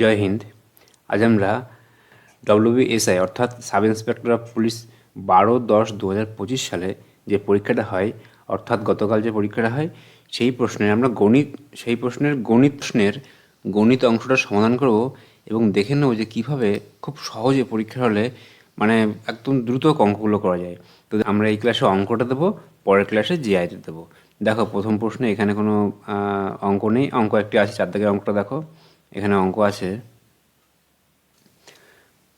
জয় হিন্দ। আজ আমরা ডব্লিউবিএসআই অর্থাৎ সাব ইন্সপেক্টর অফ পুলিশ বারো দশ দু হাজার পঁচিশ সালে যে পরীক্ষাটা হয়, অর্থাৎ গতকাল যে পরীক্ষাটা হয়, সেই প্রশ্নের আমরা গণিত, সেই প্রশ্নের গণিত প্রশ্নের গণিত অংশটা সমাধান করব এবং দেখে নেব যে কীভাবে খুব সহজে পরীক্ষা হলে মানে একদম দ্রুত অঙ্কগুলো করা যায়। তো আমরা এই ক্লাসে অঙ্কটা দেবো, পরের ক্লাসে জিআইতে দেবো। দেখো, প্রথম প্রশ্নে এখানে কোনো অঙ্ক নেই, অঙ্ক একটি আছে চার দাগের অঙ্কটা দেখো। এখানে অঙ্ক আছে।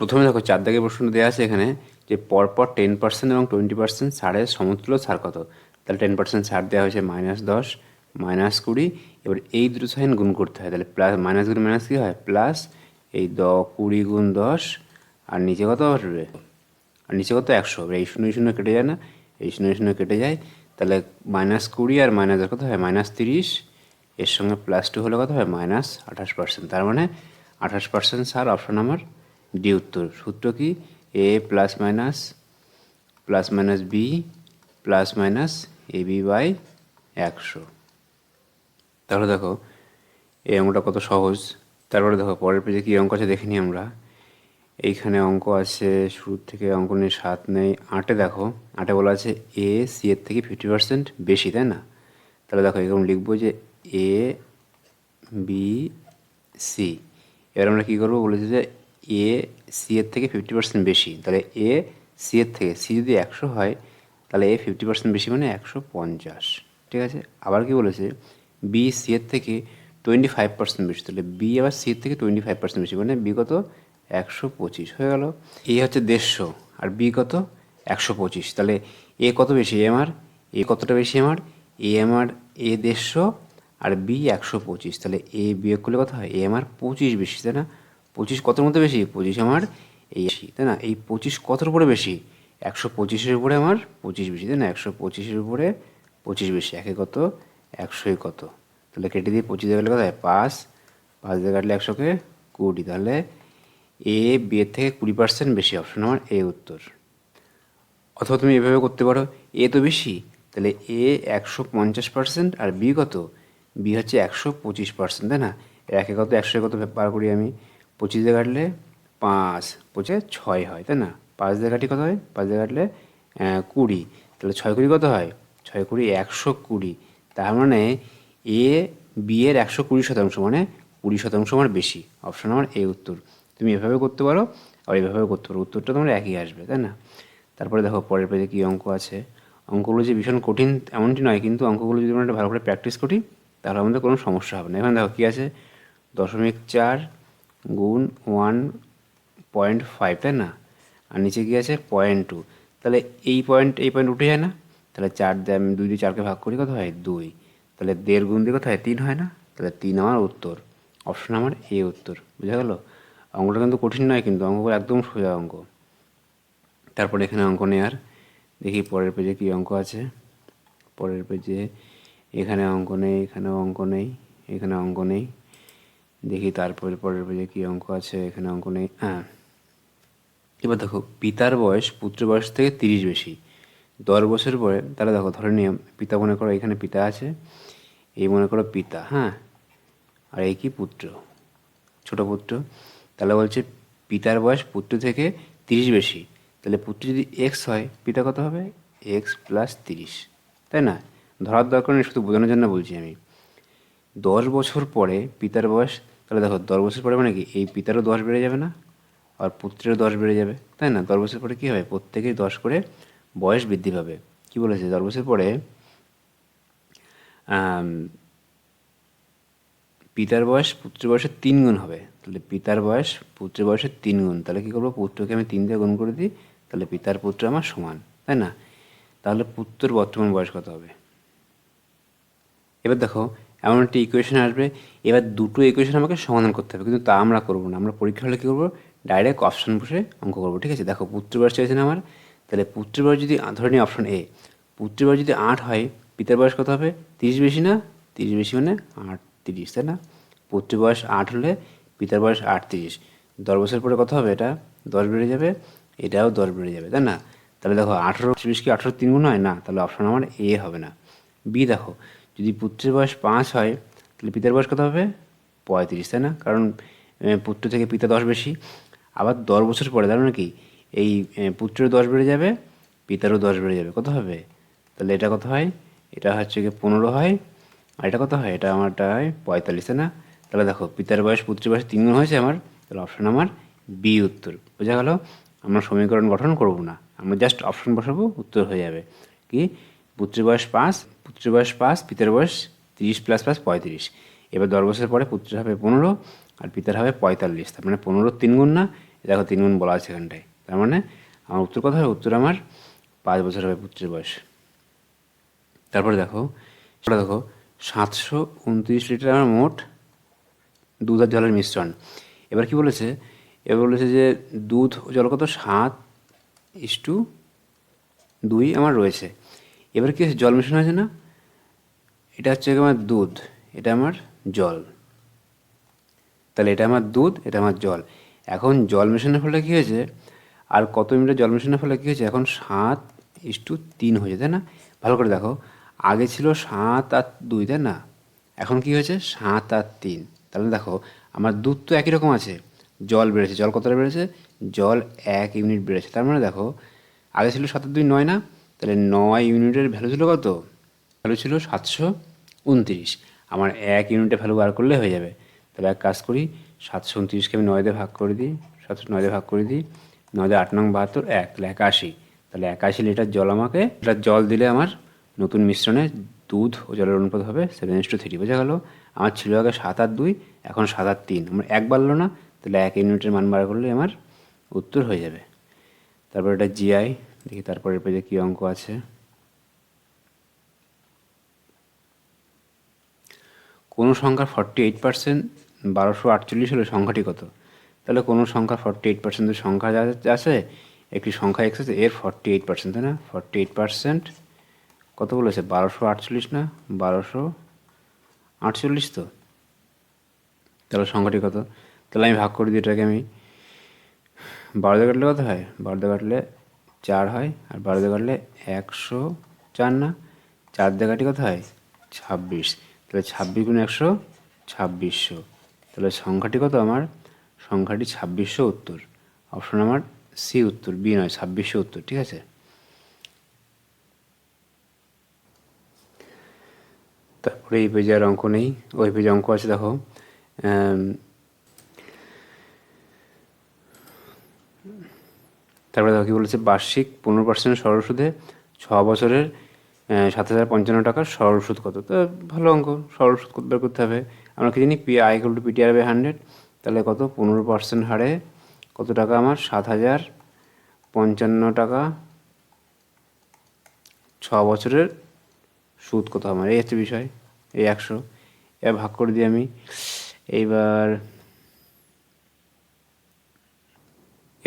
প্রথমে দেখো চার দাগের প্রশ্ন দেওয়া আছে এখানে যে পরপর টেন পার্সেন্ট এবং টোয়েন্টি পার্সেন্ট ছাড়ের সমতুল্য ছাড় কত? তাহলে টেন পার্সেন্ট ছাড় দেওয়া হয়েছে মাইনাস দশ মাইনাস কুড়ি, এবার এই দুটো সাইন গুণ করতে হয়। তাহলে প্লাস মাইনাস গুণ মাইনাস কী হয়? প্লাস এই দ, কুড়ি গুণ দশ, আর নিচে কত আসবে আর নিচে কত? একশো। এবার এই শূন্য শূন্য কেটে যায় না। এই শূন্য শূন্য কেটে যায়। তাহলে মাইনাস কুড়ি আর মাইনাস কত হয়? মাইনাস তিরিশ। এর সঙ্গে প্লাস টু হলে কত হয়? মাইনাস আঠাশ পার্সেন্ট তার মানে আঠাশ পার্সেন্ট স্যার অপশন আমার ডি উত্তর। সূত্র কি? A plus minus plus minus B plus minus A B by একশো। তাহলে দেখো, এই অঙ্কটা কত সহজ। তারপরে দেখো, পরের পেজে কী অঙ্ক আছে দেখে নিই আমরা। এইখানে অঙ্ক আছে শুরুর থেকে অঙ্ক নেই, সাত নেই, আটে দেখো, আটে বলা আছে এ সি এর থেকে ফিফটি পার্সেন্ট বেশি, তাই না? তাহলে দেখো, এরকম লিখব যে এ বি সি এবার আমরা কী করব? বলেছি যে এ সি এর থেকে ফিফটি পার্সেন্ট বেশি। তাহলে এ সি এর থেকে সি যদি একশো হয়, তাহলে এ ফিফটি পার্সেন্ট বেশি মানে একশো পঞ্চাশ। ঠিক আছে? আবার কি বলেছে? বি সি এর থেকে টোয়েন্টি ফাইভ পার্সেন্ট বেশি। তাহলে বি আবার সি এর থেকে টোয়েন্টি ফাইভ পার্সেন্ট বেশি মানে বি কত? একশো পঁচিশ হয়ে গেল। এ হচ্ছে দেড়শো আর বি কত? একশো পঁচিশ। তাহলে এ কত বেশি? এমআর এ কতটা বেশি আমার? এ আমার এ দেড়শো আর বি একশো পঁচিশ। তাহলে এ বিয়োগ করলে কথা হয়? এ আমার পঁচিশ বেশি, তাই না? পঁচিশ কতর মধ্যে বেশি? পঁচিশ আমার এই তাই না? এই পঁচিশ কতর উপরে বেশি? একশো পঁচিশের উপরে আমার পঁচিশ বেশি, তাই না? একশো পঁচিশের উপরে পঁচিশ বেশি। একে কত? একশোই কত? তাহলে কেটে দিয়ে পঁচিশ গেলে কত হয়? পাঁচ। পাঁচ দিয়ে কাটলে একশোকে কুড়ি। তাহলে এ বি এর থেকে কুড়ি পার্সেন্ট বেশি অপশন আমার এ উত্তর। অথবা তুমি এভাবে করতে পারো, এ তো বেশি, তাহলে এ একশো পঞ্চাশ পার্সেন্ট আর বি কত? বি হচ্ছে একশো পঁচিশ পার্সেন্ট তাই না? একে কত? একশো কত? পার করি আমি। পঁচিশ দিয়ে কাটলে পাঁচ পঁচে ছয় হয়, তাই না? পাঁচ দিয়ে কাটি কত হয়? পাঁচ দিয়ে কাটলে কুড়ি। তাহলে ছয় কুড়ি কত হয়? ছয় কুড়ি একশো কুড়ি। তার মানে এ, বি এর একশো কুড়ি শতাংশ মানে কুড়ি শতাংশ আমার বেশি। অপশন আমার এ উত্তর। তুমি এভাবে করতে পারো আর এভাবে করতে পারো। উত্তরটা তোমার একই আসবে, তাই না? তারপরে দেখো, পরের পেজে কী অঙ্ক আছে? অঙ্কগুলো যে ভীষণ কঠিন, এমনটি নয়, কিন্তু অঙ্কগুলো যদি আমরা ভালো করে প্র্যাকটিস করি তাহলে আমাদের কোনো সমস্যা হবে না। এখানে দেখো কী আছে? দশমিক চার গুণ ওয়ান পয়েন্ট ফাইভ, তাই না? আর নিচে কী আছে? Point two. তাহলে এই পয়েন্ট এই পয়েন্ট উঠে যায় না? তাহলে চার দিয়ে আমি দুই দিয়ে চারকে ভাগ করি, কত হয়? দুই। তাহলে দেড় গুণ দিয়ে কত হয়? তিন হয় না? তাহলে তিন আমার উত্তর। অপশন আমার এ উত্তর। বুঝা গেল? অঙ্কটা কিন্তু কঠিন নয়, কিন্তু অঙ্কগুলো একদম সোজা অঙ্ক। তারপরে এখানে অঙ্ক নেওয়ার দেখি পরের পেজে কী অঙ্ক আছে? পরের পেজে এখানে অঙ্ক নেই এখানেও অঙ্ক নেই, এখানে অঙ্ক নেই। দেখি তারপরে পরের পেজে কী অঙ্ক আছে, এখানে অঙ্ক নেই। হ্যাঁ এবার দেখো, পিতার বয়স পুত্র বয়স থেকে তিরিশ বেশি। দশ বছর পরে, তাহলে দেখো, ধরে নিয়ম পিতা মনে করো এখানে পিতা আছে, এই মনে করো পিতা হ্যাঁ? আর এই কি পুত্র? ছোট পুত্র। তাহলে বলছে, পিতার বয়স পুত্র থেকে তিরিশ বেশি। তাহলে পুত্র যদি এক্স হয়, পিতা কত হবে? এক্স প্লাস তিরিশ। তাই না? ধরার দরকার নেই, শুধু বোঝানোর জন্য বলছি আমি। দশ বছর পরে পিতার বয়স, তাহলে দেখো, দশ বছর পরে মানে কি? এই পিতারও দশ বেড়ে যাবে না, আর পুত্রেরও দশ বেড়ে যাবে, তাই না? দশ বছর পরে কী হবে? প্রত্যেকেই দশ করে বয়স বৃদ্ধি পাবে। কী বলেছে? দশ বছর পরে পিতার বয়স, পুত্রের বয়সের তিন গুণ হবে। তাহলে পিতার বয়স, পুত্রের বয়সের তিন গুণ। তাহলে কী করব? পুত্রকে আমি তিন দিয়ে গুণ করে দিই, তাহলে পিতার পুত্র আমার সমান, তাই না? তাহলে পুত্রের বর্তমান বয়স কত হবে? এবার দেখো, এমন একটি ইকুয়েশন আসবে, এবার দুটো ইকুয়েশন আমাকে সমাধান করতে হবে, কিন্তু তা আমরা করব না। আমরা পরীক্ষা হলে কী করব? ডাইরেক্ট অপশন বসে অঙ্ক করব, ঠিক আছে? দেখো, পুত্র বয়স চাইছে না আমার, তাহলে পুত্রের বয়স যদি, ধরে নিই অপশন এ পুত্রের বয়স যদি আট হয়, পিতার বয়স কত হবে? তিরিশ বেশি না? তিরিশ বেশি মানে আট তিরিশ তাই না? পুত্রের বয়স আট হলে পিতার বয়স আট তিরিশ দশ বছর পরে কত হবে এটা? দশ বেড়ে যাবে, এটাও দশ বেড়ে যাবে, তাই না? তাহলে দেখো, আঠেরো, চব্বিশ কি আঠেরো তিন গুণ হয়? না, তাহলে অপশন আমার এ হবে না। বি দেখো যদি পুত্রের বয়স পাঁচ হয় তাহলে পিতার বয়স কত হবে? পঁয়ত্রিশ তাই না? কারণ পুত্র থেকে পিতা দশ বেশি। আবার দশ বছর পরে তার মানে কি? এই এ, পুত্রেরও দশ বেড়ে যাবে পিতারও দশ বেড়ে যাবে। কত হবে? তাহলে এটা কত হয়? এটা হচ্ছে গিয়ে পনেরো হয়। আর এটা কত হয়? এটা আমারটা হয় পঁয়তাল্লিশ তাই না? তাহলে দেখো পিতার বয়স পুত্রের বয়স তিন গুণ হয়েছে আমার। তাহলে অপশন আমার বি উত্তর। বোঝা গেল? আমরা সমীকরণ গঠন করব না। আমরা জাস্ট অপশন বসাবো উত্তর হয়ে যাবে। কি? পুত্রের বয়স পাঁচ পুত্রের বয়স পাঁচ, পিতার বয়স তিরিশ প্লাস প্লাস পঁয়ত্রিশ। এবার দশ বছর পরে পুত্রের হবে পনেরো আর পিতার হবে পঁয়তাল্লিশ। তার মানে পনেরো তিন গুণ না দেখো তিন গুণ বলা আছে এখানটায়। তার মানে আমার উত্তর কথা হবে? উত্তর আমার পাঁচ বছর হবে পুত্রের বয়স। তারপরে দেখো সেটা দেখো, সাতশো উনত্রিশ লিটার আমার মোট দুধ আর জলের মিশ্রণ। এবার কি বলেছে? এবার বলেছে যে দুধ জল কত? সাত ইস্টু দুই আমার রয়েছে। এবার কি জল মিশ্রণ হয়েছে না? এটা হচ্ছে আমার দুধ, এটা আমার জল। তাহলে এটা আমার দুধ, এটা আমার জল। এখন জল মেশানোর ফলে কী হয়েছে? আর কত মিনিটে জল মেশানোর ফলে কী হয়েছে? এখন সাত ইস্টু তিন হয়েছে, তাই না? ভালো করে দেখো। আগে ছিল সাত আর দুই, তাই না? এখন কি হয়েছে? সাত আর তিন। তাহলে দেখো, আমার দুধ তো একই রকম আছে। জল বেড়েছে। জল কতটা বেড়েছে? জল এক ইউনিট বেড়েছে। তার মানে দেখো, আগে ছিল সাত আর দুই, নয় না? তাহলে নয় ইউনিটের ভ্যালু ছিল কত? ভ্যালু ছিল সাতশো উনত্রিশ। আমার এক ইউনিটের ভ্যালু বার করলে হয়ে যাবে। তাহলে এক কাজ করি, সাতশো উনত্রিশকে আমি নয় দিয়ে ভাগ করে দিই, সাতশো নয় দিয়ে ভাগ করে দিই নয় দিয়ে আট নং বাহাত্তর, এক, তাহলে একাশি। তাহলে একাশি লিটার জল আমাকে, লিটার জল দিলে আমার নতুন মিশ্রণে দুধ ও জলের অনুপাত হবে সেভেন ইস টু থ্রি বোঝা গেল? আমার ছিল আগে সাত আর দুই, এখন সাত আর তিন। আমার এক বাড়লো না, তাহলে এক ইউনিটের মান বার করলে আমার উত্তর হয়ে যাবে। তারপর এটা জিআই দেখি তারপরের পেজে কী অঙ্ক আছে। কোনো সংখ্যার ফর্টি এইট পার্সেন্ট বারোশো আটচল্লিশ হলে সংখ্যাটি কত? তাহলে কোনো সংখ্যার ফর্টি এইট পার্সেন্টের সংখ্যা যা আছে, একটি সংখ্যা এক্স আছে, এর ফর্টি এইট পার্সেন্ট তাই না? ফর্টি এইট পার্সেন্ট কত বলেছে? বারোশো আটচল্লিশ না? বারোশো আটচল্লিশ তো? তাহলে সংখ্যাটি কত? তাহলে আমি ভাগ করে দিই, এটাকে আমি বারো কাটলে কত হয়? বারো কাটলে চার হয়, আর বারো দিয়ে কাটলে একশো চার না? চার দিয়ে কাটি কত হয়? ছাব্বিশ। তাহলে ছাব্বিশ গুণ একশো, ছাব্বিশশো। তাহলে সংখ্যাটি কত আমার? সংখ্যাটি ছাব্বিশশো উত্তর। অপশন আমার সি উত্তর, বি নয়, ছাব্বিশশো উত্তর, ঠিক আছে? তারপরে এই পেজে আর অঙ্ক নেই। ওই পেজে অঙ্ক আছে, দেখো আম, তারপরে দেখো কী বলেছে বার্ষিক পনেরো পার্সেন্ট সরল সুদে ছ বছরের সাত হাজার পঞ্চান্ন টাকার সরল সুদ কত? তো ভালো অঙ্ক সরল সুদ বের করতে হবে? আমরা কি জানি P I equal to PTR by hundred তাহলে কত? পনেরো পার্সেন্ট হারে কত টাকা আমার? সাত হাজার পঞ্চান্ন টাকা। ছ বছরের সুদ কত আমার? এই হচ্ছে বিষয়, এই একশো। এবার ভাগ করে দিই আমি। এইবার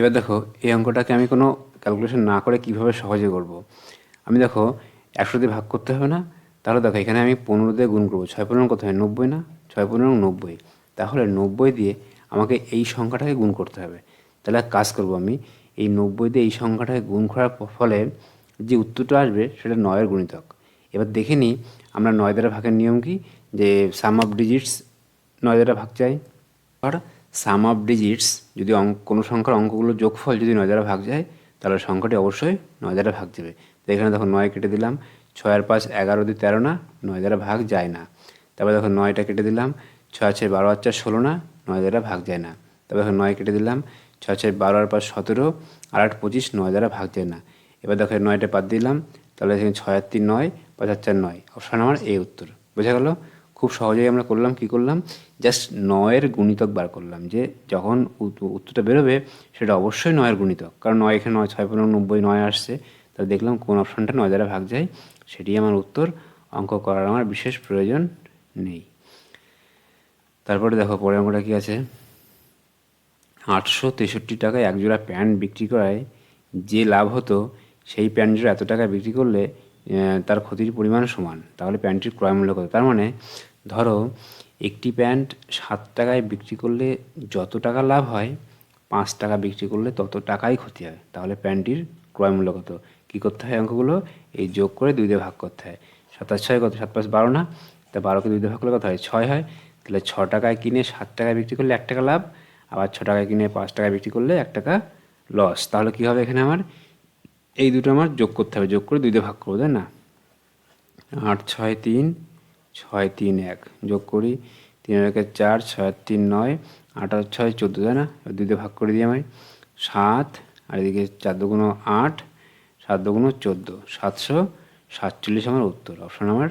এবার দেখো, এই অঙ্কটাকে আমি কোনো ক্যালকুলেশন না করে কীভাবে সহজে করব। আমি দেখো, একশো দিয়ে ভাগ করতে হবে না। তাহলে দেখো, এখানে আমি পনেরো দিয়ে গুণ করব। ছয় পনেরো কত হয় নব্বই না? ছয় পনেরো নব্বই। তাহলে নব্বই দিয়ে আমাকে এই সংখ্যাটাকে গুণ করতে হবে। তাহলে কাজ করব আমি, এই নব্বই দিয়ে এই সংখ্যাটাকে গুণ করার ফলে যে উত্তরটা আসবে, সেটা নয়ের গুণিতক। এবার দেখে নিই, আমরা নয় দ্বারা ভাগের নিয়ম কি? যে সাম অফ ডিজিটস নয় দ্বারা ভাগ চাই। আর সাম অফ ডিজিটস যদি অঙ্ক কোনো সংখ্যার অঙ্কগুলোর যোগফল যদি নয় দ্বারা ভাগ যায়, তাহলে সংখ্যাটি অবশ্যই নয় দ্বারা ভাগ যাবে। তো এখানে দেখো নয় কেটে দিলাম, ছয় আর পাঁচ এগারো দুই তেরো না, নয় দ্বারা ভাগ যায় না। তারপর দেখো নয়টা কেটে দিলাম, ছয় ছয় বারো আর চার ষোলো না, নয় দ্বারা ভাগ যায় না। তারপর দেখো নয় কেটে দিলাম, ছয় ছয় বারো আর পাঁচ সতেরো, আর আট পঁচিশ, নয় দ্বারা ভাগ যায় না। এবার দেখো নয়টা বাদ দিলাম, তাহলে এখানে ছয় আর তিন নয়, পাঁচ আর চার নয়। অপশান আমার এই উত্তর। বোঝা গেল? খুব সহজেই আমরা করলাম, কি করলাম? জাস্ট নয়ের গুণিতক বার করলাম যে যখন উত- উত্তরটা বেরোবে সেটা অবশ্যই নয়ের গুণিতক। কারণ নয় এখানে নয়, ছয় পনেরো, নব্বই, নয় আসছে। তাহলে দেখলাম কোন অপশানটা নয় দ্বারা ভাগ যায়। সেটি আমার উত্তর অঙ্ক করার আমার বিশেষ প্রয়োজন নেই। তারপরে দেখো পরে অঙ্কটা কি আছে? আটশো তেষট্টি টাকায় এক জোড়া প্যান্ট বিক্রি করায় যে লাভ হতো সেই প্যান্ট জোড়া এত টাকা বিক্রি করলে তার ক্ষতির পরিমাণ সমান। তাহলে প্যান্টটির ক্রয় মূল্য কত? তার মানে ধরো, একটি প্যান্ট সাত টাকায় বিক্রি করলে যত টাকা লাভ হয়, পাঁচ টাকা বিক্রি করলে তত টাকাই ক্ষতি হয়। তাহলে প্যান্টটির ক্রয় মূল্য কত? কী করতে হয় অঙ্কগুলো? এই যোগ করে দুই দিয়ে ভাগ করতে হয়। সাতাশ ছয় কত? সাত পাঁচ বারো না? তা বারোকে দুই দিয়ে ভাগ করলে কত হয়? ছয় হয়। তাহলে ছ টাকায় কিনে সাত টাকায় বিক্রি করলে এক টাকা লাভ, আবার ছ টাকায় কিনে পাঁচ টাকায় বিক্রি করলে এক টাকা লস তাহলে কী হবে এখানে আমার? এই দুটো আমার যোগ করতে হবে। যোগ করে দুই দিয়ে ভাগ করব, তাই না? আট, ছয়, তিন ছয় তিন এক। যোগ করি তিন একে চার, ছয় তিন নয় আট আর ছয়, চোদ্দ, তাই না? এবার দুই দিয়ে ভাগ করে দিই আমি। সাত, আর এদিকে চার দুগুণ আট, সাত দুগুণ চোদ্দ, সাতশো সাতচল্লিশ আমার উত্তর। অপশন আমার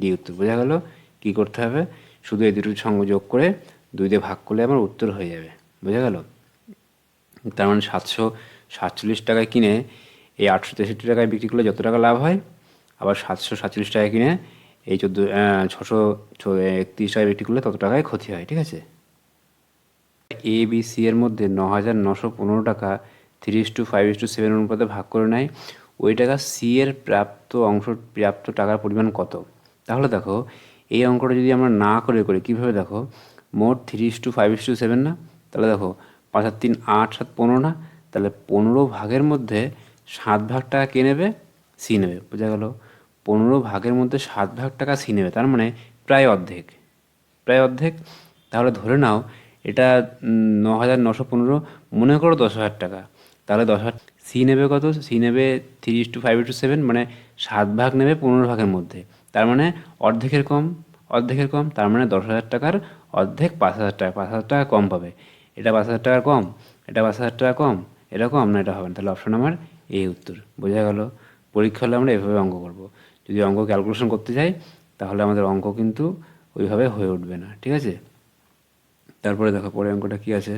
ডি উত্তর। বোঝা গেল? কী করতে হবে? শুধু এই দুটোর সঙ্গে যোগ করে দুই দিয়ে ভাগ করলে আমার উত্তর হয়ে যাবে। বোঝা গেল? তার মানে সাতশো সাতচল্লিশ টাকায় কিনে এই আটশো তেষট্টি টাকায় বিক্রি করলে যত টাকা লাভ হয়, আবার সাতশো সাতচল্লিশ টাকায় কিনে এই চোদ্দ ছশো একত্রিশ টাকায় বিক্রি করলে তত টাকায় ক্ষতি হয়, ঠিক আছে? এ বি সি এর মধ্যে ন হাজার নশো পনেরো টাকা three is to five is to seven অনুপাতে ভাগ করে নেয়। ওই টাকা সি এর প্রাপ্ত অংশ, প্রাপ্ত টাকার পরিমাণ কত? তাহলে দেখো, এই অঙ্কটা যদি আমরা না করে করি, কীভাবে দেখো? মোট three is to five is to seven না? তাহলে দেখো, পাঁচ আর তিন আট সাত পনেরো না? তাহলে পনেরো ভাগের মধ্যে সাত ভাগ টাকা কে নেবে? সি নেবে, বোঝা গেল? পনেরো ভাগের মধ্যে সাত ভাগ টাকা সি নেবে, তার মানে প্রায় অর্ধেক। প্রায় অর্ধেক? তাহলে ধরে নাও, এটা ন হাজার নশো পনেরো, মনে করো দশ হাজার টাকা। তাহলে দশ হাজার সি নেবে কত? সি নেবে three is to five to seven মানে সাত ভাগ নেবে পনেরো ভাগের মধ্যে। তার মানে অর্ধেকের কম অর্ধেকের কম, তার মানে দশ হাজার টাকার অর্ধেক পাঁচ হাজার টাকা, পাঁচ হাজার টাকা কম পাবে। এটা পাঁচ হাজার টাকার কম, এটা পাঁচ হাজার টাকা কম, এটা কম না এটা হবে না? তাহলে অপশন আমার এই উত্তর। বোঝা গেল? পরীক্ষা হলে আমরা এভাবে অঙ্ক করব। যদি অঙ্ক ক্যালকুলেশন করতে যাই, তাহলে আমাদের অঙ্ক কিন্তু ওইভাবে হয়ে উঠবে না, ঠিক আছে? তারপরে দেখো পরে অঙ্কটা কি আছে?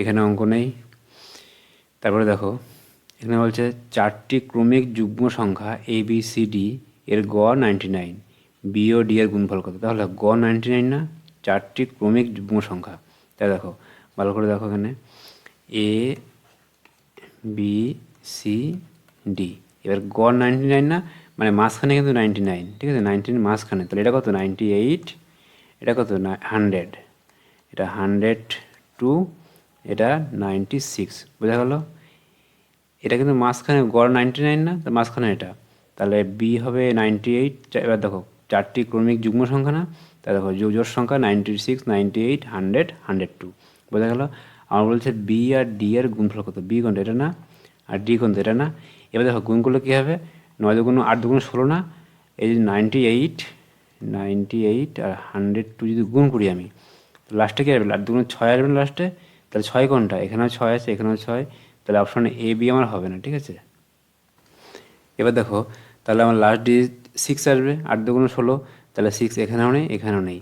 এখানে অঙ্ক নেই। তারপরে দেখো, এখানে বলছে চারটি ক্রমিক যুগ্ম সংখ্যা এ বি সি ডি এর গ নাইনটি নাইন বি ও ডি এর গুণফল কত? তাহলে গ নাইনটি নাইন না, চারটি ক্রমিক যুগ্ম সংখ্যা। তাই দেখো, ভালো করে দেখো এখানে। এ বি সি ডি এবার গড় নাইনটি নাইন না? মানে মাঝখানে কিন্তু নাইনটি নাইন ঠিক আছে? নাইনটিন মাঝখানে। তাহলে এটা কত? নাইনটি এইট এটা কত? হান্ড্রেড এটা হান্ড্রেড টু এটা নাইনটি সিক্স বোঝা গেল? এটা কিন্তু মাঝখানে গড় নাইনটি নাইন না? তো মাঝখানে এটা। তাহলে বি হবে নাইনটি এইট এবার দেখো, চারটি ক্রমিক যুগ্ম সংখ্যা না? তা দেখো জোর সংখ্যা ninety six ninety eight hundred hundred two বোঝা গেল? আমার বলছে বি আর ডি এর গুণফল কত? বি কোনটা এটা না, আর ডি কোনটা এটা না। এবার দেখো, গুণ করলে কী হবে? নয় দুগুণ, আট দুগুণ ষোলো না। এই যে নাইনটি এইট নাইনটি এইট আর হান্ড্রেড টু যদি গুণ করি আমি লাস্টে কী আসবে? আট দুগুণ ছয় আসবে না লাস্টে তাহলে ছয় কোনটা? এখানেও ছয় আছে, এখানেও ছয়। তাহলে অপশন এ বি আমার হবে না, ঠিক আছে? এবার দেখো, তাহলে আমার লাস্ট ডিজিট সিক্স আসবে, আট দুগুণ ষোলো, তাহলে সিক্স এখানেও নেই এখানেও নেই।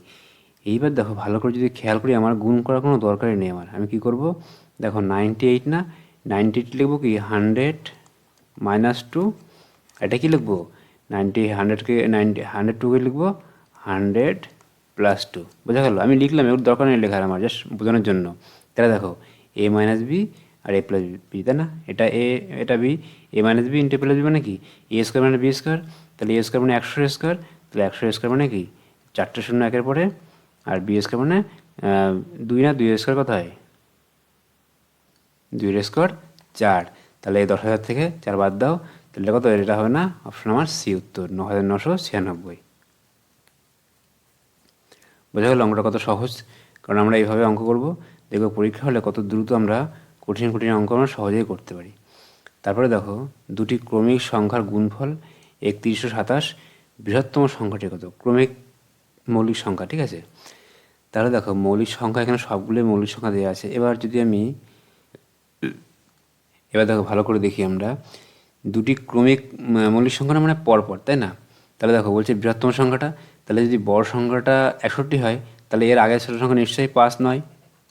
এইবার দেখো, ভালো করে যদি খেয়াল করি, আমার গুণ করার কোনো দরকারই নেই আমার। আমি কি করব? দেখো নাইনটি এইট না? নাইনটি এইট লিখব কি? হান্ড্রেড মাইনাস টু এটা কি লিখব? নাইনটি হান্ড্রেডকে নাইনটি হান্ড্রেড টুকে লিখব? হান্ড্রেড প্লাস টু বোঝা গেল? আমি লিখলাম, এর দরকার নেই লেখার আমার জাস্ট বোঝানোর জন্য। তাহলে দেখো এ মাইনাস বি আর এ প্লাস বি তাই না? এটা এ এটা B A minus B into plus B মানে কি? এ স্কোয়ার মানে বি স্কোয়ার তাহলে এ স্কোয়ার মানে একশো স্কোয়ার তাহলে একশো স্কোয়ার মানে কি? চারটে শূন্য একের পরে আর বি স্কোয়ার মানে দুই না দুই স্কোয়ার কত হয়? দুই স্কোয়ার চার। তাহলে এই দশ হাজার থেকে চার বাদ দাও, তাহলে কত এটা হবে না অপশন আমার সি উত্তর, ন হাজার নশো ছিয়ানব্বই। বোঝা গেল অঙ্কটা কত সহজ? কারণ আমরা এইভাবে অঙ্ক করব। দেখব পরীক্ষা হলে কত দ্রুত আমরা কঠিন কঠিন অঙ্ক আমরা সহজেই করতে পারি। তারপরে দেখো, দুটি ক্রমিক সংখ্যার গুণফল একত্রিশশো সাতাশ, বৃহত্তম সংখ্যাটি কত? ক্রমিক মৌলিক সংখ্যা, ঠিক আছে? তাহলে দেখো, মৌলিক সংখ্যা এখানে সবগুলোই মৌলিক সংখ্যা দেওয়া আছে। এবার যদি আমি, এবার দেখো, ভালো করে দেখি আমরা। দুটি ক্রমিক মৌলিক সংখ্যাটা মানে পরপর, তাই না? তাহলে দেখো, বলছে বৃহত্তম সংখ্যাটা, তাহলে যদি বড় সংখ্যাটা একষট্টি হয়, তাহলে এর আগের ছোট সংখ্যা নিশ্চয়ই পাঁচ, নয়,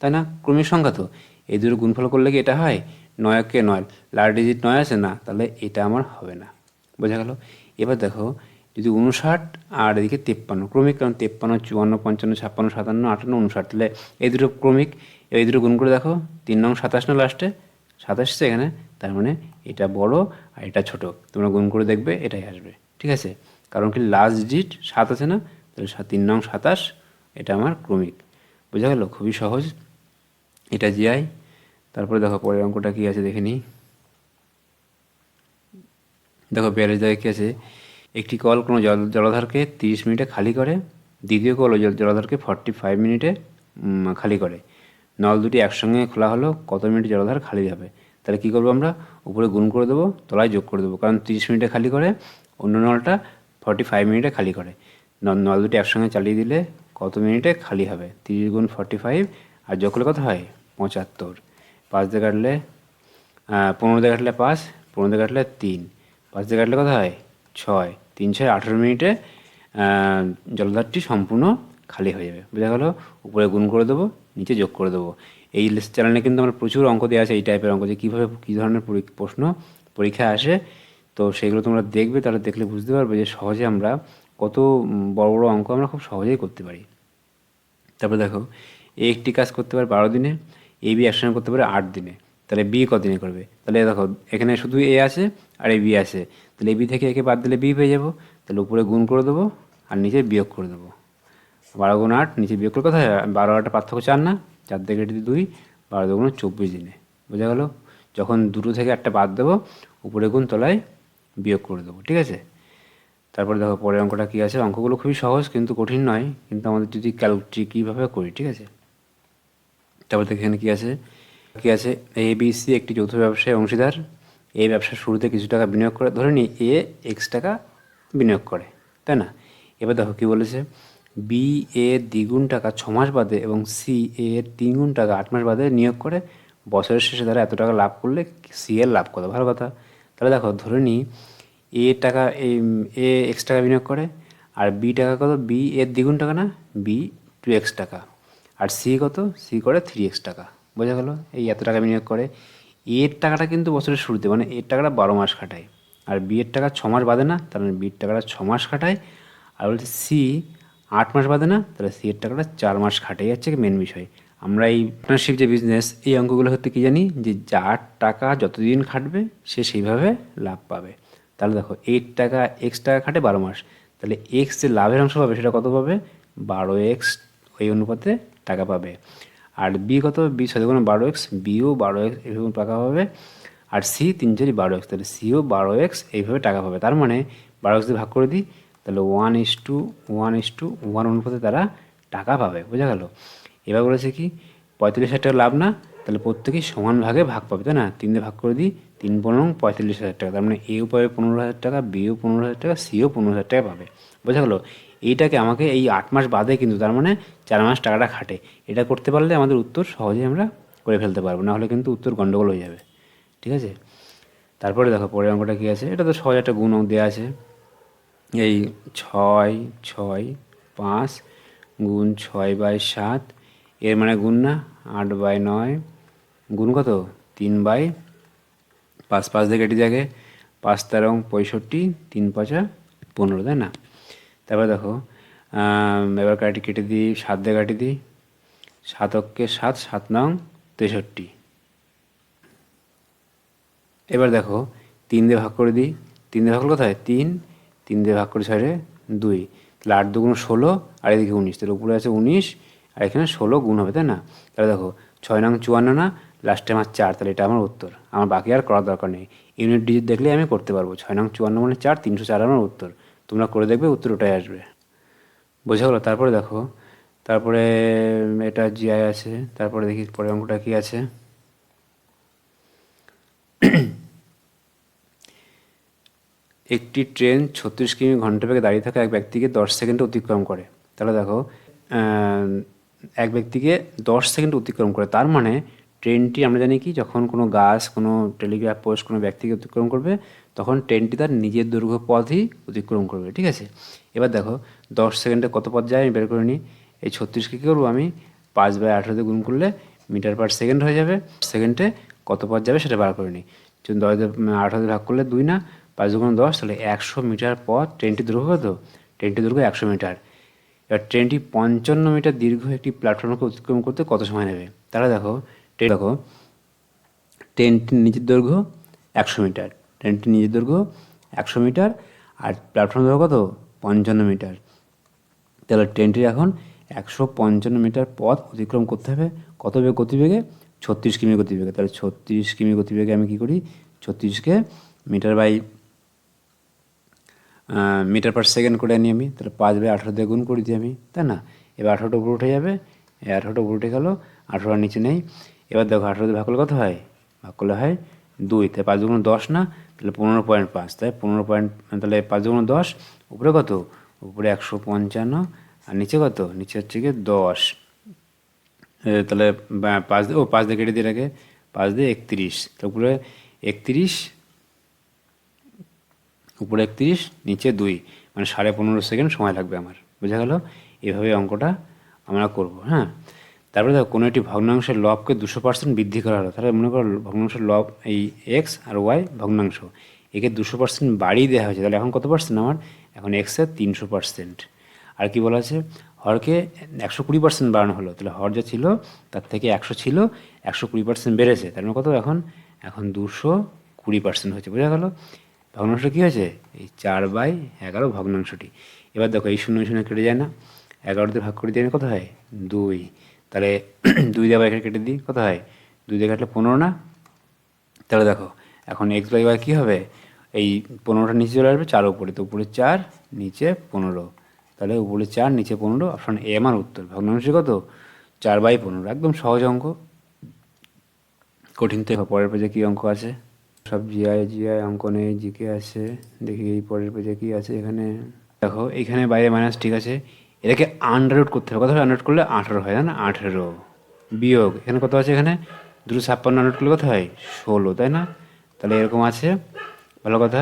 তাই না? ক্রমিক সংখ্যা তো। এই দুটো গুণফল করলে কি এটা হয়? নয়কে নয়। লার ডিজিট নয় আছে না? তাহলে এটা আমার হবে না। বোঝা গেল? এবার দেখো যদি উনষাট আর এদিকে তেপ্পান্ন, ক্রমিক কারণ তেপ্পান্ন, চুয়ান্ন, পঞ্চান্ন, ছাপ্পান্ন, সাতান্ন, আটান্ন উনষাট তাহলে এই দুটো ক্রমিক, এই দুটো গুণ করে দেখো, তিন নং সাতাশ না লাস্টে সাতাশ এখানে, তার মানে এটা বড় আর এটা ছোট, তোমরা গুণ করে দেখবে, এটাই আসবে, ঠিক আছে? কারণ কি লাস্ট ডিজিট সাত আছে না, তাহলে তিন নং সাতাশ, এটা আমার ক্রমিক, বোঝা গেল? খুবই সহজ, এটা জিআই তারপরে দেখো পরের অঙ্কটা কী আছে, দেখে নিই, দেখো বিয়াল্লিশ জায়গায় কী আছে? একটি কল কোনো জল জলাধারকে তিরিশ মিনিটে খালি করে, দ্বিতীয় কল জল- জলাধারকে ফর্টি ফাইভ মিনিটে খালি করে। নল দুটি একসঙ্গে খোলা হলো, কত মিনিট জলাধার খালি হবে তাহলে কী করব আমরা? উপরে গুণ করে দেবো, তলায় যোগ করে দেবো। কারণ তিরিশ মিনিটে খালি করে, অন্য নলটা ফর্টি ফাইভ মিনিটে খালি করে। নল দুটি একসঙ্গে চালিয়ে দিলে কত মিনিটে খালি হবে? তিরিশ গুণ ফর্টি ফাইভ আর যোগ করলে কত হয়? পঁচাত্তর। পাঁচ দিয়ে কাটলে পনেরো দিয়ে কাটলে পাঁচ, পনেরো দিয়ে কাটলে তিন। পাঁচ দিয়ে কাটলে কত হয়? ছয়। তিন ছয় আঠেরো মিনিটে জলধারটি সম্পূর্ণ খালি হয়ে যাবে। বোঝা গেল? উপরে গুণ করে দেবো, নিচে যোগ করে দেবো। এই চ্যানেলে কিন্তু আমার প্রচুর অঙ্ক দেওয়া আছে, এই টাইপের অঙ্ক যে কীভাবে, কী ধরনের প্রশ্ন পরীক্ষা আসে, তো সেগুলো তোমরা দেখবে, তাহলে দেখলে বুঝতে পারবে যে সহজে আমরা কত বড় বড় অঙ্ক আমরা খুব সহজেই করতে পারি। তারপরে দেখো, এ একটি কাজ করতে পারে বারো দিনে, এ বি একসঙ্গে করতে পারে আট দিনে। তাহলে বি কদিনে করবে? তাহলে দেখো, এখানে শুধু এ আছে আর এ বি আছে। তাহলে এ বি থেকে একে বাদ দিলে বি পেয়ে যাব। তাহলে উপরে গুণ করে দেবো আর নিচে বিয়োগ করে দেবো। বারো গুণ আট, নিচে বিয়োগ করে কোথায়? বারো আটটা পার্থক্য চার না? চার থেকে দুই বারো দুগুণ চব্বিশ দিনে। বোঝা গেল? যখন দুটো থেকে একটা বাদ দেবো, উপরে গুণ তলায় বিয়োগ করে দেবো, ঠিক আছে? তারপরে দেখো, পরের অঙ্কটা কী আছে? অঙ্কগুলো খুবই সহজ কিন্তু কঠিন নয়, কিন্তু আমাদের যদি ক্যালকুলেটি কীভাবে করি, ঠিক আছে? তারপর দেখো এখানে কী আছে? কী আছে? এ বি সি একটি যৌথ ব্যবসায় অংশীদার। এই ব্যবসার শুরুতে কিছু টাকা বিনিয়োগ করে, ধরে নিই এ এক্স টাকা বিনিয়োগ করে, তাই না? এবার দেখো কী বলেছে? বি এ দ্বিগুণ টাকা ছ মাস বাদে এবং সি এ এর তিনগুণ টাকা আট মাস বাদে নিয়োগ করে, বছরের শেষে তারা এত টাকা লাভ করলে সি এর লাভ কত? ভালো কথা। তাহলে দেখো, ধরে নিই এ টাকা এ এক্স টাকা বিনিয়োগ করে, আর বি টাকা কত? বি এর দ্বিগুণ টাকা না? বি টু এক্স টাকা। আর সি কত? সি করে থ্রি এক্স টাকা। বোঝা গেল? এই এত টাকা বিনিয়োগ করে। এর টাকাটা কিন্তু বছরের শুরুতে মানে এর টাকাটা বারো মাস খাটায়। আর বি এর টাকা ছ মাস বাদে না মানে বির টাকাটা ছ মাস খাটায়। আর বলছে সি আট মাস বাদে না, তাহলে সি এর টাকাটা চার মাস খাটাই যাচ্ছে মেন বিষয়। আমরা এই পার্টনারশিপ যে বিজনেস এই অঙ্কগুলো হতে কি জানি? যে যার টাকা যতদিন খাটবে, সে সেইভাবে লাভ পাবে। তাহলে দেখো এইট টাকা এক্স টাকা খাটে বারো মাস। তাহলে এক্স যে লাভের অংশ পাবে, সেটা কত পাবে? বারো এক্স ওই অনুপাতে টাকা পাবে। আর বি কত? বি সাথে কোনো বারো এক্স বিও বারো এক্স এইভাবে টাকা পাবে। আর সি তিন চারি বারো এক্স তাহলে সিও বারো এক্স এইভাবে টাকা পাবে। তার মানে বারো এক্স ভাগ করে দিই, তাহলে one is to one is to one অনুপাতে তারা টাকা পাবে। বোঝা গেল? এবার বলেছে কি? পঁয়তাল্লিশ হাজার টাকা লাভ না, তাহলে প্রত্যেকেই সমান ভাগে ভাগ পাবে, তাই না? তিন দিয়ে ভাগ করে দিই, তিন পনেরো পঁয়তাল্লিশ হাজার টাকা। তার মানে এও পাবে পনেরো হাজার টাকা বিও পনেরো হাজার টাকা সিও পনেরো হাজার টাকা পাবে। বোঝা গেলো? এইটাকে আমাকে এই আট মাস বাদে কিন্তু তার মানে চার মাস টাকাটা খাটে। এটা করতে পারলে আমাদের উত্তর সহজেই আমরা করে ফেলতে পারব না হলে কিন্তু উত্তর গণ্ডগোল হয়ে যাবে। ঠিক আছে? তারপরে দেখো, পরের অঙ্কটা কী আছে? এটা তো সহজ একটা গুণ দেওয়া আছে। এই ছয় ছয়, পাঁচ গুণ ছয় বাই সাত, এর মানে গুণ না? আট বাই নয়। গুণ কত? তিন বাই পাঁচ পাঁচ দিয়ে কেটে যাবে পাঁচ তেরো পঁয়ষট্টি, তিন পাঁচা পনেরো, তাই না? তারপরে দেখো এবার কাটি কেটে দিই, সাত দিয়ে কাটি দিই। সাতককে সাত সাত নং তেষট্টি। এবার দেখো, তিন দিয়ে ভাগ করে দিই। তিন দিয়ে ভাগ কোথায়? তিন। তিন দিয়ে ভাগ করে ছয় দুই। তাহলে আট দুগুণ ষোলো, আর এদিকে উনিশ। তাহলে উপরে আছে উনিশ, আর এখানে ষোলো গুণ হবে, তাই না? তাহলে দেখো, ছয় নং চুয়ান্ন না লাস্টে আমার চার, তাহলে এটা আমার উত্তর। আমার বাকি আর করার দরকার নেই। ইউনিট ডিজিট দেখলে আমি করতে পারব। ছয় নং চুয়ান্ন মানে চার, তিনশো চার আমার উত্তর। তোমরা করে দেখবে, উত্তর ওটাই আসবে। বোঝা গেলো? তারপরে দেখো, তারপরে এটা জিআই আছে, তারপরে দেখি পরের অঙ্কটা কি আছে। একটি ট্রেন ছত্রিশ কিমি ঘণ্টা বেগে দাঁড়িয়ে থাকা এক ব্যক্তিকে দশ সেকেন্ডে অতিক্রম করে। তাহলে দেখো এক ব্যক্তিকে দশ সেকেন্ড অতিক্রম করে। তার মানে ট্রেনটি আমরা জানি কি, যখন কোনো গাছ, কোনো টেলিগ্রাফ পোস্ট কোনো ব্যক্তিকে অতিক্রম করবে তখন ট্রেনটি তার নিজের দৈর্ঘ্য পথই অতিক্রম করবে, ঠিক আছে? এবার দেখো, দশ সেকেন্ডে কত পথ যায় আমি বের করে নিই। এই ছত্রিশকে কী করব আমি? পাঁচ বাই আঠেরোতে গুণ করলে মিটার পার সেকেন্ড হয়ে যাবে। সেকেন্ডে কত পথ যাবে সেটা বার করে নিই। দশ আঠারোতে ভাগ করলে দুই না, পাঁচ দুগুণ দশ, তাহলে একশো মিটার পথ ট্রেনটি দৈর্ঘ্য কত? ট্রেনটি দৈর্ঘ্য একশো মিটার। এবার ট্রেনটি পঞ্চান্ন মিটার দীর্ঘ একটি প্ল্যাটফর্মকে অতিক্রম করতে কত সময় নেবে? তাহলে দেখো ট্রেন দেখো ট্রেনটির নিজের দৈর্ঘ্য একশো মিটার। ট্রেনটির নিজের দৈর্ঘ্য একশো মিটার আর প্ল্যাটফর্ম দৈর্ঘ্য কত? পঞ্চান্ন মিটার। তাহলে ট্রেনটির এখন একশো পঞ্চান্ন মিটার পথ অতিক্রম করতে হবে কত বেগ? গতিবেগে? ছত্রিশ কিমি গতিবেগে। তাহলে ছত্রিশ কিমি গতিবেগে আমি কী করি? ছত্রিশকে metre by metre per second করে আনি আমি। তাহলে পাঁচ বাই আঠারো দিয়ে গুণ করে দিই আমি, তাই না? এবার আঠারোটা উপরে উঠে যাবে। এই আঠারোটা উপরে উঠে গেলো আঠারোটার নিচে নেই। এবার দেখো আঠারো দিয়ে ভাগ করলে কত হয়? ভাগ করলে হয় দুই, তাই পাঁচ দুগুণ দশ না? তাহলে পনেরো পয়েন্ট পাঁচ, তাই পনেরো পয়েন্ট, তাহলে পাঁচ দুগুণ দশ, উপরে কত? উপরে একশো পঞ্চান্ন, আর নিচে কত? নিচে হচ্ছে গিয়ে দশ। তাহলে পাঁচ ও, পাঁচ দিয়ে কেটে দিয়ে রাখে, পাঁচ দিয়ে একত্রিশ তারপরে একত্রিশ, উপরে একত্রিশ, নিচে দুই মানে সাড়ে পনেরো সেকেন্ড সময় লাগবে আমার, বোঝা গেল? এভাবে অঙ্কটা আমরা করব হ্যাঁ? তারপরে দেখো, কোনো একটি ভগ্নাংশের লবকে দুশো পার্সেন্ট বৃদ্ধি করা হলো। তাহলে মনে করো, ভগ্নাংশের লব এই এক্স আর ওয়াই ভগ্নাংশ, একে দুশো পার্সেন্ট বাড়িয়ে দেওয়া হয়েছে। তাহলে এখন কত পার্সেন্ট আমার? এখন এক্সের তিনশো পার্সেন্ট আর কি বলা আছে? হরকে একশো কুড়ি পার্সেন্ট বাড়ানো হলো। তাহলে হর যা ছিল, তার থেকে একশো ছিল, একশো কুড়ি পার্সেন্ট বেড়েছে। তার মানে কত এখন? এখন দুশো কুড়ি পার্সেন্ট হয়েছে। বোঝা গেল? ভগ্নাংশ কী হয়েছে? এই চার বাই এগারো ভগ্নাংশটি। এবার দেখো, এই শূন্য শূন্য কেটে যায় না। এগারোতে ভাগ করে দিয়ে কত হয়? দুই। তাহলে দুই দিয়ে এখানে কেটে দিই, কত হয়? দুই দিয়ে কাটলে পনেরো না? তাহলে দেখো, এখন এক্স বাই ওয়াই কী হবে? এই পনেরোটা নিচে চলে আসবে, চার উপরে, তো উপরে চার, নিচে পনেরো। তাহলে উপরে চার, নিচে পনেরো অপশন এ আমার উত্তর। ভগ্নাংশ কত? চার বাই পনেরো, একদম সহজ অঙ্ক। কঠিন তো পরের পেজে কী অঙ্ক আছে? সব জিআই জিআই অঙ্ক নেই জিকে আছে। দেখি এই পরের পেজে কী আছে এখানে? দেখো, এখানে বাইরে মাইনাস ঠিক আছে। এটাকে আন্ডারউড করতে হবে। কত আন্ডারউড করলে আঠারো হয় না? আঠেরো বিয়োগ। এখানে কত আছে এখানে? দুটো ছাপ্পান্ন আন্ডারউড করলে কত হয়? ষোলো, তাই না? তাহলে এরকম আছে। ভালো কথা।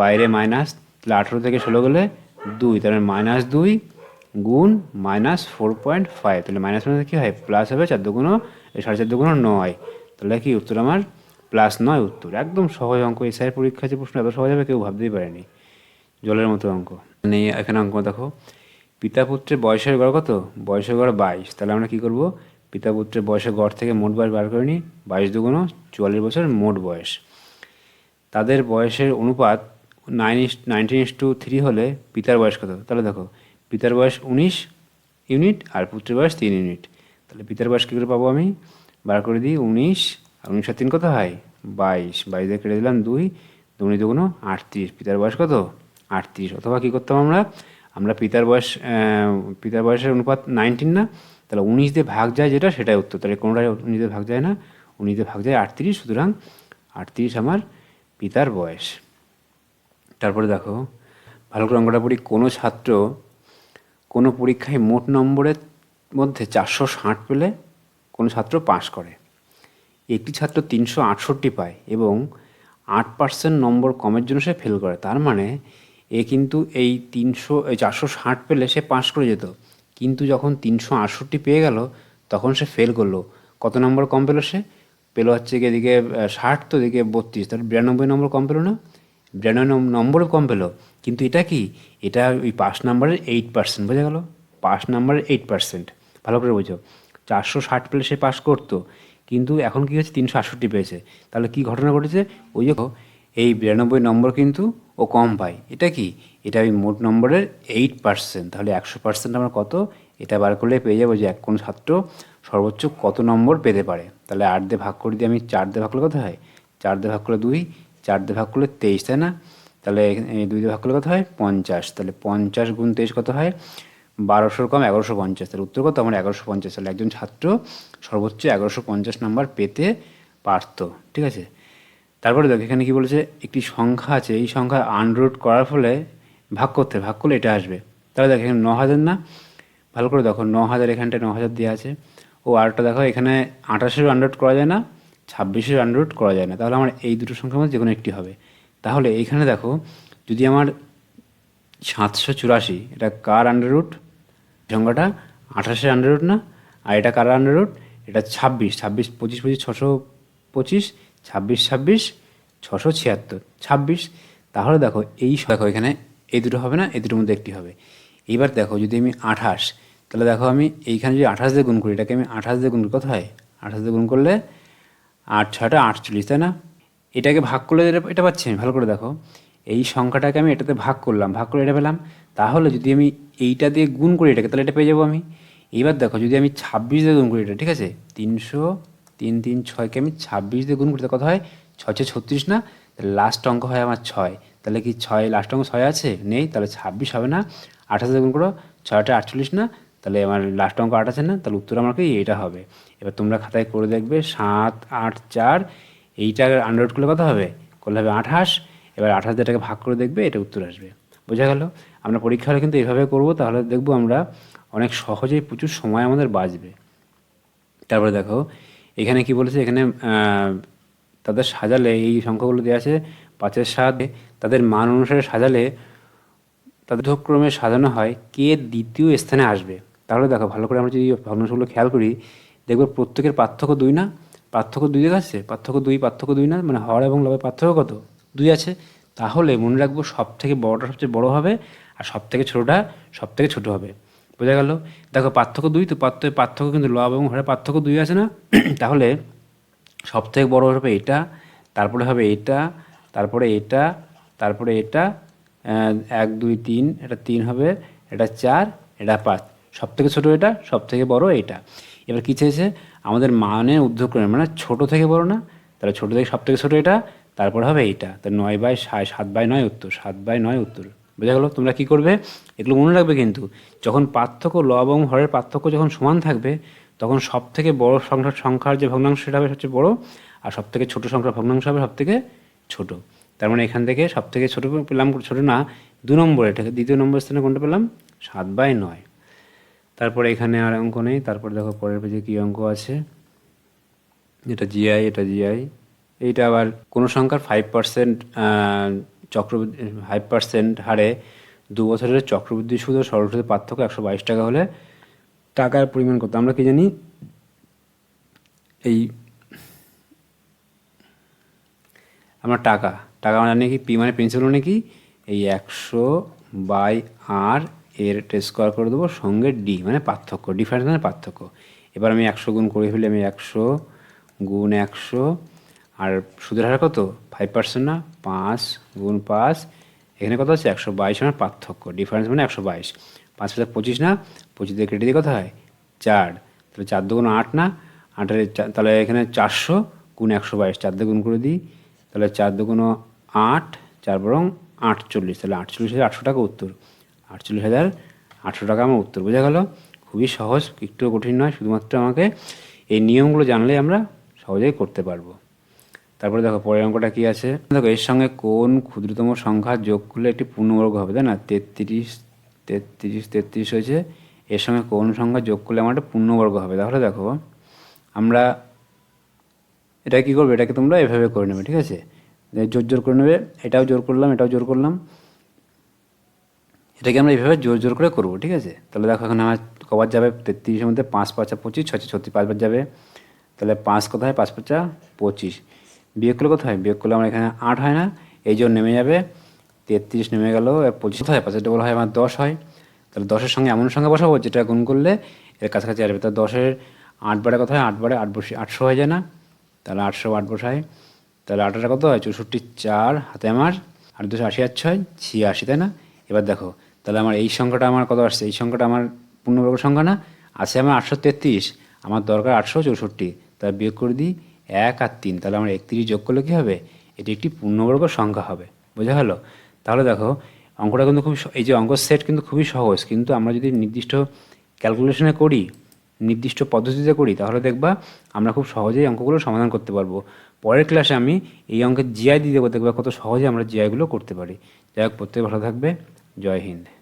বাইরে মাইনাস তাহলে আঠেরো থেকে ষোলো গেলে দুই। তাহলে মাইনাস দুই গুণ মাইনাস ফোর পয়েন্ট ফাইভ তাহলে মাইনাস মাইনাস কী হয়? প্লাস হবে চার দুগুণো, এই সাড়ে চার দুগুণো নয়। তাহলে কি উত্তর আমার? প্লাস নয় উত্তর। একদম সহজ অঙ্ক। এসআই পরীক্ষা যে প্রশ্ন এত সহজ হবে, কেউ ভাবতেই পারেনি। জলের মতো অঙ্ক। মানে এখানে অঙ্ক দেখো। পিতা পুত্রের বয়সের গড় কত? বয়সের গড় বাইশ। তাহলে আমরা কী করব? পিতা পুত্রের বয়সের গড় থেকে মোট বয়স বার করে নিই বাইশ দুগুণো চুয়াল্লিশ বছর মোট বয়স। তাদের বয়সের অনুপাত nine is nineteen is to three হলে পিতার বয়স কত? তাহলে দেখো, পিতার বয়স উনিশ ইউনিট আর পুত্রের বয়স তিন ইউনিট তাহলে পিতার বয়স কী করে পাবো আমি? বার করে দিই উনিশ আর উনিশ আর তিন কত হয়? বাইশ। বাইশ দিয়ে কেটে দিলাম দুই, দুগুণি দুগুণো আটত্রিশ। পিতার বয়স কত? আটত্রিশ। অথবা কী করতাম আমরা? আমরা পিতার বয়স পিতার বয়সের অনুপাত নাইনটিন না, তাহলে উনিশ দিয়ে ভাগ যায় যেটা, সেটাই উত্তর। তাহলে কোনোটাই উনিশ ভাগ যায় না? উনিশ দিয়ে ভাগ যায় আটত্রিশ, সুতরাং আটত্রিশ আমার পিতার বয়স। তারপরে দেখো ভালো করে অঙ্কটা পড়ি, কোনো ছাত্র কোনো পরীক্ষায় মোট নম্বরের মধ্যে চারশো ষাট পেলে কোনো ছাত্র পাস করে। একটি ছাত্র তিনশো আটষট্টি পায় এবং আট পার্সেন্ট নম্বর কমের জন্য সে ফেল করে। তার মানে এ কিন্তু এই তিনশো চারশো ষাট পেলে সে পাস করে যেত। কিন্তু যখন তিনশো আটষট্টি পেয়ে গেল, তখন সে ফেল করল। কত নম্বর কম পেল সে? পেল হচ্ছে গিয়ে এদিকে ষাট, তো এদিকে বত্রিশ। তাহলে বিরানব্বই নম্বর কম পেল না? বিরানব্বই নম- নম্বরও কম পেল। কিন্তু এটা কি? এটা ওই পাস নাম্বারের এইট পার্সেন্ট বোঝা গেল? পাস নাম্বারের এইট পার্সেন্ট ভালো করে বোঝো। চারশো ষাট পেলে সে পাস করতো, কিন্তু এখন কি হচ্ছে? তিনশো আটষট্টি পেয়েছে। তাহলে কি ঘটনা ঘটেছে? ওই যে এই বিরানব্বই নম্বর কিন্তু ও কম পায় এটা কি? এটা আমি মোট নম্বরের এইট পার্সেন্ট তাহলে একশো পার্সেন্ট আমরা কত? এটা বার করলে পেয়ে যাব যে এক কোন ছাত্র সর্বোচ্চ কত নম্বর পেতে পারে? তাহলে আট দিয়ে ভাগ করে দিয়ে আমি চার দিয়ে ভাগ করলে কত হয়? চার দিয়ে ভাগ করলে দুই, চার দিয়ে ভাগ করলে তেইশ, তাই না? তাহলে দুই দিয়ে ভাগ করলে কত হয়? পঞ্চাশ। তাহলে পঞ্চাশ গুণ তেইশ কত হয়? বারোশোর কম এগারোশো পঞ্চাশ। তাহলে উত্তর কত? আমার এগারোশো পঞ্চাশ। তাহলে একজন ছাত্র সর্বোচ্চ এগারোশো পঞ্চাশ নাম্বার পেতে পারতো। ঠিক আছে? তারপরে দেখো, এখানে কি বলেছে, একটি সংখ্যা আছে, এই সংখ্যা আনরুট করার ফলে ভাগ করতে, ভাগ করলে এটা আসবে। তাহলে দেখো, এখানে ন হাজার না? ভালো করে দেখো ন হাজার এখানটায় ন হাজার দেওয়া আছে। ও আরেকটা দেখো, এখানে আঠাশের আনরুট করা যায় না ছাব্বিশের আনরুট করা যায় না। তাহলে আমার এই দুটো সংখ্যার মধ্যে যে কোনো একটি হবে। তাহলে এইখানে দেখো, যদি আমার সাতশো চুরাশি, এটা কার আন্ডাররুট সংখ্যাটা আঠাশের আন্ডাররুট না? আর এটা কার আন্ডাররুট এটা ছাব্বিশ ছাব্বিশ, পঁচিশ পঁচিশ, ছশো পঁচিশ ছাব্বিশ ছাব্বিশ, ছশো ছিয়াত্তর। ছাব্বিশ, তাহলে দেখো এই দেখো এখানে এই দুটো হবে না, এই দুটোর মধ্যে একটি হবে। এইবার দেখো যদি আমি আঠাশ, তাহলে দেখো আমি এইখানে যদি আঠাশ দিয়ে গুণ করি, এটাকে আমি আঠাশ দিয়ে গুণ কত হয়? আঠাশ দিয়ে গুণ করলে আট ছটা আটচল্লিশ, তাই না? এটাকে ভাগ করলে এটা পাচ্ছি আমি, ভালো করে দেখো। এই সংখ্যাটাকে আমি এটাতে ভাগ করলাম, ভাগ করে এটা পেলাম। তাহলে যদি আমি এইটা দিয়ে গুণ করি এটাকে, তাহলে এটা পেয়ে যাব আমি। এইবার দেখো যদি আমি ছাব্বিশ দিয়ে গুণ করি এটা, ঠিক আছে? তিনশো তিন তিন, ছয়কে আমি ছাব্বিশ দিয়ে গুণ করি কত হয়? ছয় ছয়, ছত্রিশ না? তাহলে লাস্ট অঙ্ক হয় আমার ছয়। তাহলে কি ছয় লাস্ট অঙ্ক ছয় আছে? নেই, তাহলে ছাব্বিশ হবে না। আঠাশ গুণ করো, ছয়টা আটচল্লিশ না? তাহলে আমার লাস্ট অঙ্ক আট আছে না? তাহলে উত্তর আমার কি এটা হবে। এবার তোমরা খাতায় করে দেখবে, সাত, আট, চার, এইটা আন্ডারউড করলে কত হবে? করলে হবে আঠাশ। এবার আঠাশ এটাকে ভাগ করে দেখবে, এটা উত্তর আসবে। বোঝা গেল? আমরা পরীক্ষা হলে কিন্তু এইভাবে করব, তাহলে দেখব আমরা অনেক সহজেই প্রচুর সময় আমাদের বাঁচবে। তারপরে দেখো এখানে কি বলেছে? এখানে তাদের সাজালে, এই সংখ্যাগুলো দেওয়া আছে, পাঁচের সাত, তাদের মান অনুসারে সাজালে তাদের ক্রমে সাজানো হয় কে দ্বিতীয় স্থানে আসবে। তাহলে দেখো, ভালো করে আমরা যদি ভগ্নাংশগুলো খেয়াল করি, দেখব প্রত্যেকের পার্থক্য দুই না? পার্থক্য দুই আছে পার্থক্য দুই পার্থক্য দুই না? মানে হর এবং লবের পার্থক্য কত? দুই আছে। তাহলে মনে রাখব সব থেকে বড়টা সবচেয়ে বড় হবে, আর সব থেকে ছোটোটা সব থেকে ছোটো হবে। বোঝা গেল, দেখো পার্থক্য দুই, তো পার্থক্য পার্থক্য কিন্তু লব এবং হরের পার্থক্য দুই আছে না? তাহলে সব থেকে বড় হবে এটা, তারপরে হবে এটা, তারপরে এটা তারপরে এটা এক, দুই, তিন, এটা তিন হবে, এটা চার, এটা পাঁচ। সব থেকে ছোটো এটা সব থেকে বড় এটা। এবার কী চেয়েছে আমাদের মানের ঊর্ধ্বক্রমে মানে ছোট থেকে বড় না, তাহলে ছোটো থেকে সব থেকে ছোটো এটা, তারপরে হবে এইটা তাহলে নয় বাই সাত বাই নয় উত্তর, সাত বাই নয় উত্তর। বোঝা গেলো? তোমরা কী করবে? এগুলো মনে রাখবে কিন্তু, যখন পার্থক্য ল এবং হরের পার্থক্য যখন সমান থাকবে, তখন সব থেকে বড় সংখ্যার সংখ্যার যে ভগ্নাংশ সেটা হবে সবচেয়ে বড়, আর সব থেকে ছোটো সংখ্যার ভগ্নাংশ হবে সব থেকে ছোটো। তার মানে এখান থেকে সব থেকে ছোটো পেলাম, ছোটো না, দু নম্বর এটাকে দ্বিতীয় নম্বর স্থানে কোনটা পেলাম? সাত বাই নয়। তারপরে এখানে আর অঙ্ক নেই, তারপর দেখো পরের পেজে কী অঙ্ক আছে? এটা জিআই এটা জিআই এইটা আবার কোনো সংখ্যার ফাইভ পার্সেন্ট চক্রবৃদ্ধি ফাইভ পার্সেন্ট হারে দু বছরের চক্রবৃদ্ধি সুদ ও সরল সুদের পার্থক্য একশো বাইশ টাকা হলে টাকার পরিমাণ কত? আমরা কি জানি? এই আমরা টাকা। টাকা মানে জানি কি? পি মানে প্রিন্সিপাল মানে কি? এই একশো বাই আর এর স্কোয়ার করে দেবো সঙ্গে ডি মানে পার্থক্য ডিফারেন্স মানে পার্থক্য। এবার আমি একশো গুণ করে ফেলি, আমি একশো গুণ একশো আর সুদের হার কত? ফাইভ পার্সেন্ট না? পাঁচ গুণ পাঁচ। এখানে কত আছে? একশো বাইশ মানে পার্থক্য। ডিফারেন্স মানে একশো বাইশ। পাঁচ হাজার পঁচিশ না? পঁচিশ দিয়ে কেটে দিয়ে কত হয়? চার। তাহলে চার দু দুগুণ আট না? আটের তাহলে এখানে চারশো গুণ একশো বাইশ। চার দিয়ে গুণ করে দিই। তাহলে চার দু দুগুণ আট, চার বরং আটচল্লিশ। তাহলে আটচল্লিশ হাজার আটশো টাকা উত্তর। আটচল্লিশ হাজার আটশো টাকা আমার উত্তর। বোঝা গেল? খুবই সহজ একটু কঠিন নয়। শুধুমাত্র আমাকে এই নিয়মগুলো জানলে আমরা সহজেই করতে পারব। তারপরে দেখো পরের অঙ্কটা কি আছে? দেখো এর সঙ্গে কোন ক্ষুদ্রতম সংখ্যা যোগ করলে একটি পূর্ণবর্গ হবে, তাই না? তেত্রিশ তেত্রিশ তেত্রিশ হয়েছে। এর সঙ্গে কোন সংখ্যা যোগ করলে আমার একটা পূর্ণবর্গ হবে? তাহলে দেখো, আমরা এটা কী করবে? এটাকে তোমরা এভাবে করে নেবে, ঠিক আছে? জোর জোর করে নেবে, এটাও জোর করলাম, এটাও জোর করলাম। এটাকে আমরা এইভাবে জোর জোর করে করব, ঠিক আছে? তাহলে দেখো এখন আমার কবার যাবে, তেত্রিশের মধ্যে পাঁচ পাঁচা পঁচিশ ছয় ছত্রিশ পাঁচবার যাবে। তাহলে পাঁচ কত হয় পাঁচ পাঁচা পঁচিশ। বিয়োগ করলে কত হয়? বিয়োগ করলে আমার এখানে আট হয় না, এই জন্য নেমে যাবে। তেত্রিশ নেমে গেল পঁচিশ হয়? পাঁচের ডবল হয়, আমার দশ হয়। তাহলে দশের সঙ্গে এমন সঙ্গে বসাবো, যেটা গুণ করলে এর কাছাকাছি আসবে। তাহলে দশের আট বারে কত হয়? আট বারে আট বসে, আটশো হয়ে যায় না। তাহলে আটশো আট বসায়। তাহলে আটটা কত হয়? চৌষট্টি চার হাতে আমার, আট দুশো আশি আর ছয়, ছিয়াশি, তাই না? এবার দেখো, তাহলে আমার এই সংখ্যাটা আমার কত আসছে? এই সংখ্যাটা আমার পূর্ণবর্গ সংখ্যা না, আছে আমার আটশো তেত্রিশ, আমার দরকার আটশো চৌষট্টি। তাহলে বিয়োগ করে দিই এক আর তিন, তাহলে আমার একত্রিশ যোগ করলে কী হবে? এটি একটি পূর্ণবর্গ সংখ্যা হবে। বোঝা গেল? তাহলে দেখো, অঙ্কটা কিন্তু খুব এই যে অঙ্ক সেট কিন্তু খুবই সহজ, কিন্তু আমরা যদি নির্দিষ্ট ক্যালকুলেশনে করি, নির্দিষ্ট পদ্ধতিতে করি, তাহলে দেখবা আমরা খুব সহজেই অঙ্কগুলো সমাধান করতে পারব। পরের ক্লাসে আমি এই অঙ্কের জিআই দিয়ে দেবো, দেখবা কত সহজে আমরা জিআইগুলো করতে পারি। যাই হোক, প্রত্যেক ভালো থাকবে। জয় হিন্দ।